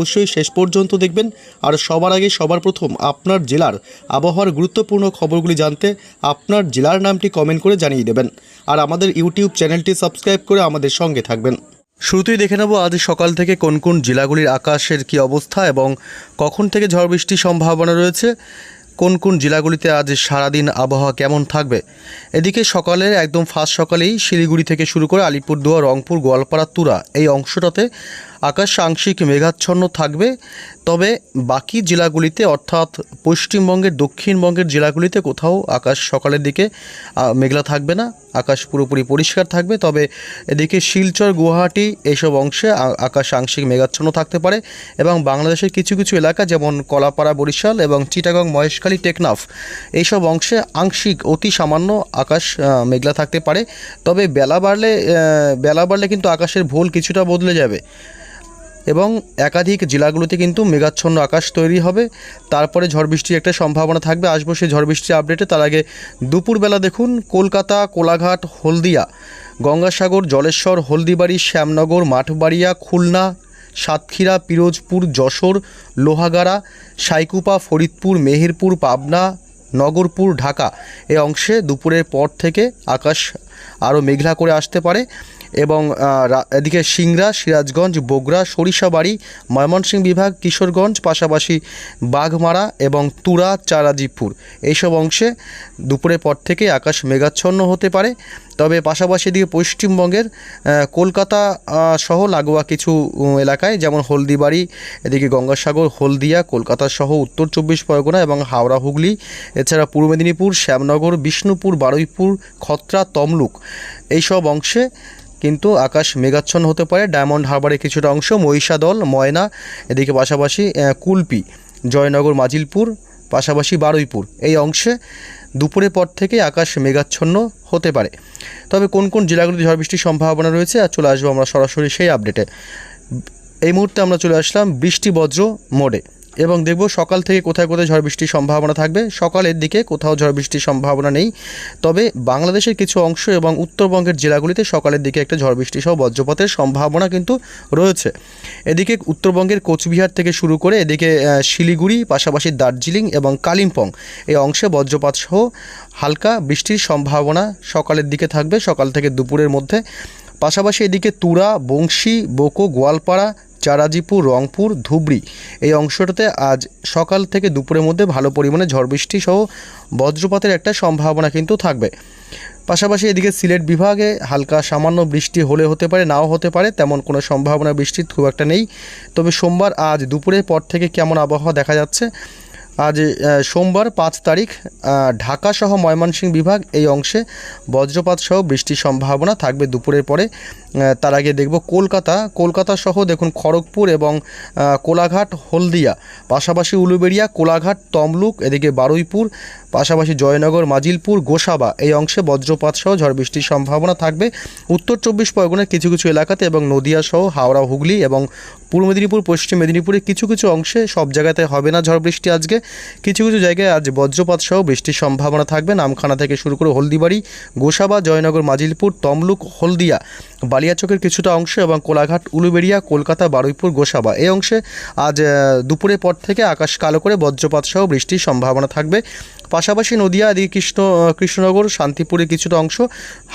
অবশ্যই শেষ পর্যন্ত দেখবেন। আর সবার আগে সবার প্রথম আপনার জেলার আবহাওয়ার গুরুত্বপূর্ণ খবরগুলি জানতে আপনার জেলার নামটি কমেন্ট করে জানিয়ে দেবেন। আর আমাদের ইউটিউব চ্যানেলটি সাবস্ক্রাইব করে আমাদের সঙ্গে থাকবেন। শুরুতেই দেখে নেব আজ সকাল থেকে কোন কোন জেলাগুলির আকাশের কী অবস্থা এবং কখন থেকে ঝড় বৃষ্টির সম্ভাবনা রয়েছে। কোন কোন জেলাগুলিতে আজ সারাদিন আবহাওয়া কেমন থাকবে। এদিকে সকালের একদম ফার্স্ট সকালেই শিলিগুড়ি থেকে শুরু করে আলিপুরদুয়ার, রংপুর, গোয়ালপাড়া, তুরা এই অংশটাতে আকাশ আংশিক মেঘাচ্ছন্ন থাকবে। তবে বাকি জেলাগুলিতে, অর্থাৎ পশ্চিমবঙ্গের, দক্ষিণবঙ্গের জেলাগুলিতে কোথাও আকাশ সকালের দিকে মেঘলা থাকবে না। আকাশ পুরোপুরি পরিষ্কার থাকবে। তবে এদিকে শিলচর, গুয়াহাটি এইসব অংশে আকাশ আংশিক মেঘাচ্ছন্ন থাকতে পারে এবং বাংলাদেশের কিছু কিছু এলাকা, যেমন কলাপাড়া, বরিশাল এবং চিটাগং, মহেশখালী, টেকনাফ এইসব অংশে আংশিক অতি সামান্য আকাশ মেঘলা থাকতে পারে। তবে বেলা বাড়লে বেলা বাড়লে কিন্তু আকাশের ভোল কিছুটা বদলে যাবে। এবং একাধিক জেলাগুলোতে কিন্তু মেঘাচ্ছন্ন আকাশ তৈরি হবে। তারপরে ঝড় বৃষ্টির একটা সম্ভাবনা থাকবে। আসব সেই ঝড় বৃষ্টির আপডেটে তার আগে দুপুরবেলা দেখুন, কলকাতা, কোলাঘাট, হলদিয়া, গঙ্গাসাগর, জলেশ্বর, হলদিবাড়ি, শ্যামনগর, মাঠবাড়িয়া, খুলনা, সাতক্ষীরা, পিরোজপুর, যশোর, লোহাগাড়া, সাইকুপা, ফরিদপুর, মেহেরপুর, পাবনা, নগরপুর, ঢাকা। এ অংশে দুপুরের পর থেকে আকাশ আরও মেঘলা করে আসতে পারে। এবং এদিকে সিংড়া, সিরাজগঞ্জ, বগুড়া, সরিষাবাড়ি, ময়মনসিংহ বিভাগ, কিশোরগঞ্জ, পাশাপাশি বাঘমারা এবং তুরা চারাজিপুর এইসব অংশে দুপুরের পর থেকে আকাশ মেঘাচ্ছন্ন হতে পারে। তবে পাশাপাশি এদিকে পশ্চিমবঙ্গের কলকাতা সহ লাগোয়া কিছু এলাকায় যেমন হলদিবাড়ি, এদিকে গঙ্গাসাগর, হলদিয়া, কলকাতা সহ উত্তর চব্বিশ পরগনা এবং হাওড়া, হুগলি, এছাড়া পূর্ব মেদিনীপুর, শ্যামনগর, বিষ্ণুপুর, বারুইপুর, খত্রা, তমলুক। এইসব অংশে কিন্তু আকাশ মেঘাচ্ছন্ন হতে পারে। ডায়মন্ড হারবারের কিছুটা অংশ, মহিষাদল, ময়না, এদিকে পাশাপাশি কুলপি, জয়নগর, মাজিলপুর, পাশাপাশি বারুইপুর। এই অংশে দুপুরের পর থেকে আকাশ মেঘাচ্ছন্ন হতে পারে। তবে কোন কোন জেলাগুলিতে ঝড় বৃষ্টির সম্ভাবনা রয়েছে, আর চলে আসব আমরা সরাসরি সেই আপডেটে এই মুহূর্তে আমরা চলে আসলাম বৃষ্টি বজ্র মোডে। এবং দেখব সকাল থেকে কোথায় কোথায় ঝড় বৃষ্টির সম্ভাবনা থাকবে। সকালের দিকে কোথাও ঝড় বৃষ্টির সম্ভাবনা নেই। তবে বাংলাদেশের কিছু অংশ এবং উত্তরবঙ্গের জেলাগুলিতে সকালের দিকে একটা ঝড় বৃষ্টি সহ বজ্রপাতের সম্ভাবনা কিন্তু রয়েছে। এদিকে উত্তরবঙ্গের কোচবিহার থেকে শুরু করে এদিকে শিলিগুড়ি, পাশাপাশি দার্জিলিং এবং কালিম্পং এই অংশে বজ্রপাত সহ হালকা বৃষ্টির সম্ভাবনা সকালের দিকে থাকবে। সকাল থেকে দুপুরের মধ্যে। পাশাপাশি এদিকে তুরা, বংশী, বোকো, গোয়ালপাড়া চারাজিপুর রংপুর, ধুবড়ি। এই অংশটাতে আজ সকাল থেকে দুপুরের মধ্যে ভালো পরিমাণে ঝড় বৃষ্টি সহ বজ্রপাতের একটা সম্ভাবনা কিন্তু থাকবে। পাশাপাশি এদিকে সিলেট বিভাগে হালকা সামান্য বৃষ্টি হলে হতে পারে, নাও হতে পারে, তেমন কোনো সম্ভাবনা বৃষ্টির খুব একটা নেই। তবে সোমবার আজ দুপুরের পর থেকে কেমন আবহাওয়া দেখা যাচ্ছে আজ সোমবার পাঁচ তারিখ ঢাকাসহ ঢাকা সহ ময়মনসিংহ বিভাগ এই অংশে বজ্রপাত সহ বৃষ্টির সম্ভাবনা থাকবে দুপুরের পরে। তার আগে দেখব কলকাতা। কলকাতা সহ দেখুন খড়গপুর এবং কোলাঘাট, হলদিয়া। পাশাপাশি উলুবেড়িয়া, কোলাঘাট, তমলুক, এদিকে বারুইপুর পাশাপাশি জয়নগর, মাজিলপুর, গোসাবা এই অংশে বজ্রপাত সহ ঝড় বৃষ্টির সম্ভাবনা থাকবে। উত্তর চব্বিশ পরগনার কিছু কিছু এলাকাতে এবং নদিয়া সহ হাওড়া, হুগলি এবং পূর্ব মেদিনীপুর, পশ্চিম মেদিনীপুরের কিছু কিছু অংশে সব জায়গাতে হবে না ঝড় বৃষ্টি আজকে। কিছু কিছু জায়গায় আজ বজ্রপাত সহ বৃষ্টির সম্ভাবনা থাকবে। নামখানা থেকে শুরু করে হলদিবাড়ি, গোসাবা, জয়নগর, মাজিলপুর, তমলুক, হলদিয়া বালিয়াচকের কিছুটা অংশ এবং কোলাঘাট, উলুবেড়িয়া, কলকাতা, বারুইপুর, গোসাবা। এই অংশে আজ দুপুরের পর থেকে আকাশ কালো করে বজ্রপাত সহ বৃষ্টির সম্ভাবনা থাকবে। পাশাপাশি নদিয়া, এদিকে কৃষ্ণ কৃষ্ণনগর, শান্তিপুরের কিছুটা অংশ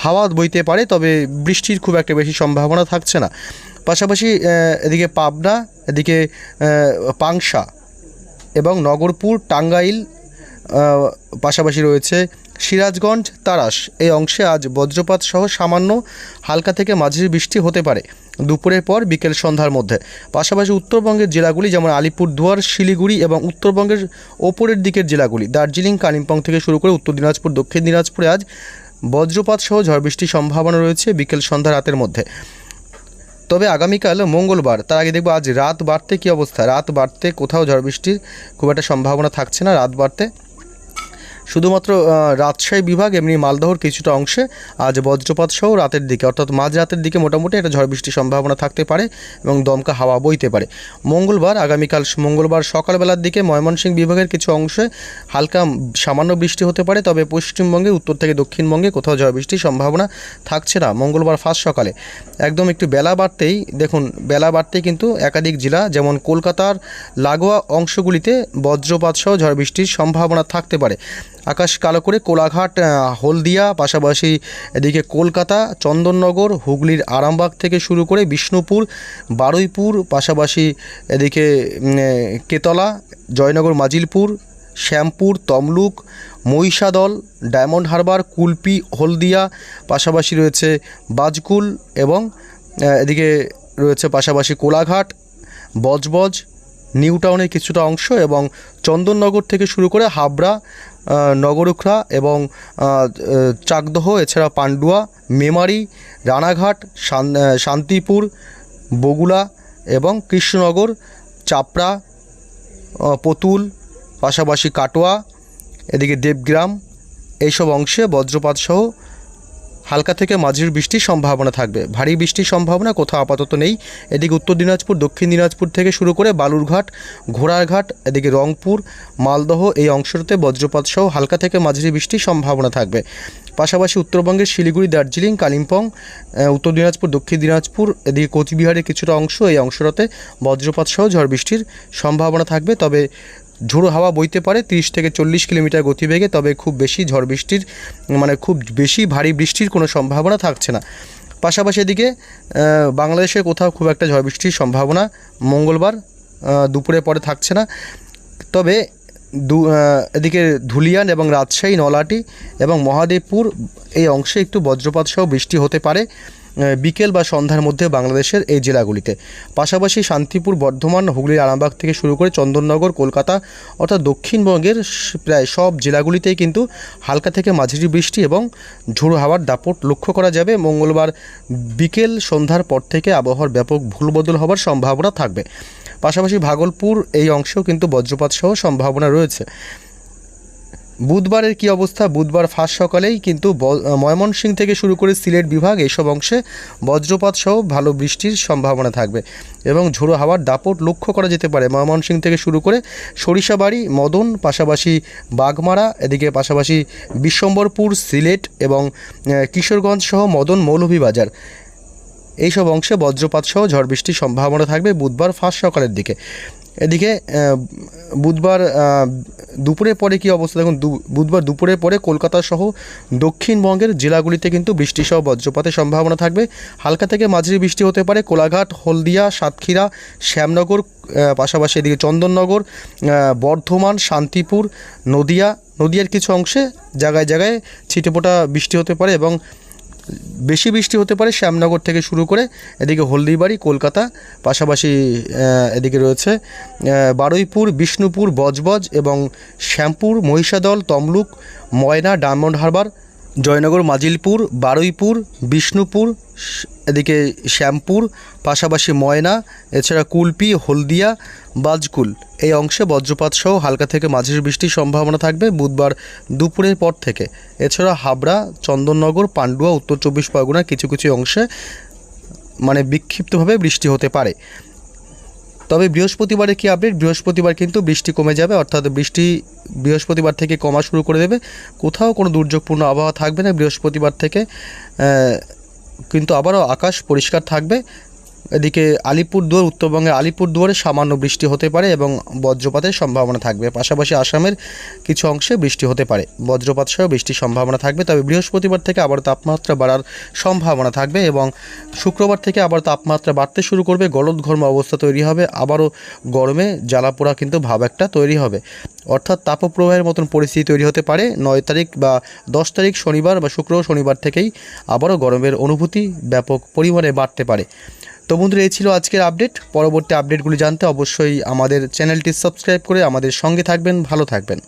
হাওয়া বইতে পারে, তবে বৃষ্টির খুব একটা বেশি সম্ভাবনা থাকছে না। পাশাপাশি এদিকে পাবনা, এদিকে পাংশা এবং নগরপুর, টাঙ্গাইল পাশাপাশি রয়েছে সিরাজগঞ্জ, তারাস। এই অংশে আজ বজ্রপাত সহ সামান্য হালকা থেকে মাঝারি বৃষ্টি হতে পারে। দুপুরের পর বিকেল সন্ধ্যার মধ্যে। পাশাপাশি উত্তরবঙ্গের জেলাগুলি যেমন আলিপুরদুয়ার, শিলিগুড়ি এবং উত্তরবঙ্গের ওপরের দিকের জেলাগুলি, দার্জিলিং, কালিম্পং থেকে শুরু করে উত্তর দিনাজপুর, দক্ষিণ দিনাজপুরে আজ বজ্রপাত সহ ঝড় বৃষ্টির সম্ভাবনা রয়েছে বিকেল সন্ধ্যা রাতের মধ্যে। তবে আগামীকাল মঙ্গলবার, তার আগে দেখব আজ রাত বাড়তে কী অবস্থা। রাত বাড়তে কোথাও ঝড় বৃষ্টির খুব একটা সম্ভাবনা থাকছে না। রাত বাড়তে শুধুমাত্র রাজশাহী বিভাগ, এমনি মালদহর কিছুটা অংশে আজ বজ্রপাত সহ রাতের দিকে, অর্থাৎ মাঝরাতের দিকে মোটামুটি একটা ঝড় বৃষ্টির সম্ভাবনা থাকতে পারে এবং দমকা হাওয়া বইতে পারে। মঙ্গলবার, আগামীকাল মঙ্গলবার সকালবেলার দিকে ময়মনসিংহ বিভাগের কিছু অংশে হালকা সামান্য বৃষ্টি হতে পারে, তবে পশ্চিমবঙ্গে, উত্তর থেকে দক্ষিণবঙ্গে কোথাও ঝড় বৃষ্টির সম্ভাবনা থাকছে না মঙ্গলবার ফার্স্ট সকালে। একদম একটু বেলা বাড়তেই, দেখুন, বেলা বাড়তেই কিন্তু একাধিক জেলা, যেমন কলকাতার লাগোয়া অংশগুলিতে বজ্রপাত সহ ঝড় বৃষ্টির সম্ভাবনা থাকতে পারে। আকাশ কালো করে কোলাঘাট হলদিয়া, পাশাপাশি এদিকে কলকাতা, চন্দননগর, হুগলির আরামবাগ থেকে শুরু করে বিষ্ণুপুর, বারুইপুর, পাশাপাশি এদিকে কেতলা, জয়নগর, মাজিলপুর, শ্যামপুর, তমলুক, মহিষাদল, ডায়মন্ড হারবার, কুলপি, হলদিয়া, পাশাপাশি রয়েছে বাজকুল এবং এদিকে রয়েছে পাশাপাশি কোলাঘাট, বজবজ নিউ টাউনের কিছুটা অংশ এবং চন্দননগর থেকে শুরু করে হাবড়া নগরুখরা এবং চাকদহ, এছাড়া পান্ডুয়া, মেমারি, রানাঘাট শান্তিপুর বগুলা এবং কৃষ্ণনগর, চাপড়া পতুল, পাশাপাশি কাটোয়া, এদিকে দেবগ্রাম, এইসব অংশে বজ্রপাত সহ হালকা থেকে মাঝির বৃষ্টির সম্ভাবনা থাকবে। ভারী বৃষ্টির সম্ভাবনা কোথাও আপাতত নেই। এদিকে উত্তর দিনাজপুর, দক্ষিণ দিনাজপুর থেকে শুরু করে বালুরঘাট, ঘোড়ারঘাট, এদিকে রংপুর, মালদহ এই অংশটাতে বজ্রপাত সহ হালকা থেকে মাঝারি বৃষ্টির সম্ভাবনা থাকবে। পাশাপাশি উত্তরবঙ্গের শিলিগুড়ি, দার্জিলিং, কালিম্পং উত্তর দিনাজপুর, দক্ষিণ দিনাজপুর, এদিকে কোচবিহারের কিছুটা অংশ এই অংশটাতে বজ্রপাত সহ ঝড় বৃষ্টির সম্ভাবনা থাকবে। তবে ঝোড়ো হাওয়া বইতে পারে। তিরিশ থেকে চল্লিশ কিলোমিটার গতিবেগে তবে খুব বেশি ঝড় বৃষ্টির মানে খুব বেশি ভারী বৃষ্টির কোনো সম্ভাবনা থাকছে না। পাশাপাশি এদিকে আহ, বাংলাদেশের কোথাও খুব একটা ঝড় বৃষ্টির সম্ভাবনা মঙ্গলবার দুপুরে পরে থাকছে না। তবে দু এদিকে ধুলিয়ান এবং রাজশাহী নলাটি এবং মহাদেবপুর এই অংশে একটু বজ্রপাত সহ বৃষ্টি হতে পারে। বিকেল বা সন্ধ্যার মধ্যে বাংলাদেশের এই জেলাগুলিতে। পাশাপাশি শান্তিপুর, বর্ধমান, হুগলির আরামবাগ থেকে শুরু করে চন্দননগর, কলকাতা অর্থাৎ দক্ষিণবঙ্গের প্রায় সব জেলাগুলিতেই কিন্তু হালকা থেকে মাঝারি বৃষ্টি এবং ঝোড়ো হাওয়ার দাপট লক্ষ্য করা যাবে। মঙ্গলবার বিকেল সন্ধ্যার পর থেকে আবহাওয়ার ব্যাপক ভুলবদল হওয়ার সম্ভাবনা থাকবে। পাশাপাশি ভাগলপুর এই অংশেও কিন্তু বজ্রপাত সহ সম্ভাবনা রয়েছে। বুধবারের কি অবস্থা? বুধবার ফার্স্ট সকালেই কিন্তু ময়মনসিং থেকে শুরু করে সিলেট বিভাগ এসব অংশে বজ্রপাত সহ ভালো বৃষ্টির সম্ভাবনা থাকবে। এবং ঝোড়ো হাওয়ার দাপট লক্ষ্য করা যেতে পারে। ময়মনসিংহ থেকে শুরু করে সরিষাবাড়ি, মদন, পাশাপাশি বাগমারা, এদিকে পাশাপাশি বিশ্বম্বরপুর, সিলেট এবং কিশোরগঞ্জ সহ মদন মৌলভীবাজার। এইসব অংশে বজ্রপাত সহ ঝড় বৃষ্টির সম্ভাবনা থাকবে বুধবার ফার্স্ট সকালের দিকে। এদিকে বুধবার দুপুরের পরে কি অবস্থা? দেখুন বুধবার দুপুরের পরে কলকাতা সহ দক্ষিণবঙ্গের জেলাগুলিতে কিন্তু বৃষ্টি সহ বজ্রপাতের সম্ভাবনা থাকবে। হালকা থেকে মাঝারি বৃষ্টি হতে পারে কোলাঘাট, হলদিয়া, সাতক্ষীরা, শ্যামনগর পাশাপাশি এদিকে চন্দননগর বর্ধমান, শান্তিপুর, নদিয়া। নদিয়ার কিছু অংশে জায়গায় জায়গায় ছিটেফোঁটা বৃষ্টি হতে পারে এবং বেশি বৃষ্টি হতে পারে, শ্যামনগর থেকে শুরু করে এদিকে হলদিবাড়ি, কলকাতা, পাশাপাশি এদিকে রয়েছে বারুইপুর, বিষ্ণুপুর, বজবজ এবং শ্যামপুর, মহিষাদল, তমলুক, ময়না, ডায়মন্ড হারবার জয়নগর, মাজিলপুর, বারুইপুর, বিষ্ণুপুর এদিকে শ্যামপুর, পাশাপাশি ময়না, এছাড়া কুলপি, হলদিয়া, বাজকুল। এই অংশে বজ্রপাত সহ হালকা থেকে মাঝারি বৃষ্টির সম্ভাবনা থাকবে বুধবার দুপুরের পর থেকে। এছাড়া হাবড়া, চন্দননগর, পান্ডুয়া, উত্তর চব্বিশ পরগনার কিছু কিছু অংশে মানে বিক্ষিপ্তভাবে বৃষ্টি হতে পারে। তবে বৃহস্পতিবারে কি আপডেট বৃহস্পতিবার কিন্তু বৃষ্টি কমে যাবে, অর্থাৎ বৃষ্টি বৃহস্পতিবার থেকে কমা শুরু করে দেবে। কোথাও কোনো দুর্যোগপূর্ণ আবহাওয়া থাকবে না, বৃহস্পতিবার থেকে কিন্তু আবারও আকাশ পরিষ্কার থাকবে। এদিকে আলিপুরদুয়ার, উত্তরবঙ্গের আলিপুরদুয়ারে সামান্য বৃষ্টি হতে পারে এবং বজ্রপাতের সম্ভাবনা থাকবে। পাশাপাশি আসামের কিছু অংশে বৃষ্টি হতে পারে। বজ্রপাত সহ বৃষ্টির সম্ভাবনা থাকবে, তবে বৃহস্পতিবার থেকে আবার তাপমাত্রা বাড়ার সম্ভাবনা থাকবে এবং শুক্রবার থেকে আবার তাপমাত্রা বাড়তে শুরু করবে। গলদ ঘর্ম অবস্থা তৈরি হবে, আবারও গরমে জ্বালাপোড়া কিন্তু ভাব একটা তৈরি হবে। অর্থাৎ তাপপ্রবাহের মতন পরিস্থিতি তৈরি হতে পারে। নয় তারিখ বা দশ তারিখ শনিবার বা শুক্র শনিবার থেকেই আবারও গরমের অনুভূতি ব্যাপক পরিমাণে বাড়তে পারে। তো বন্ধুরা, এই ছিল আজকের আপডেট পরবর্তী আপডেটগুলি জানতে অবশ্যই আমাদের চ্যানেলটি সাবস্ক্রাইব করে আমাদের সঙ্গে থাকবেন, ভালো থাকবেন।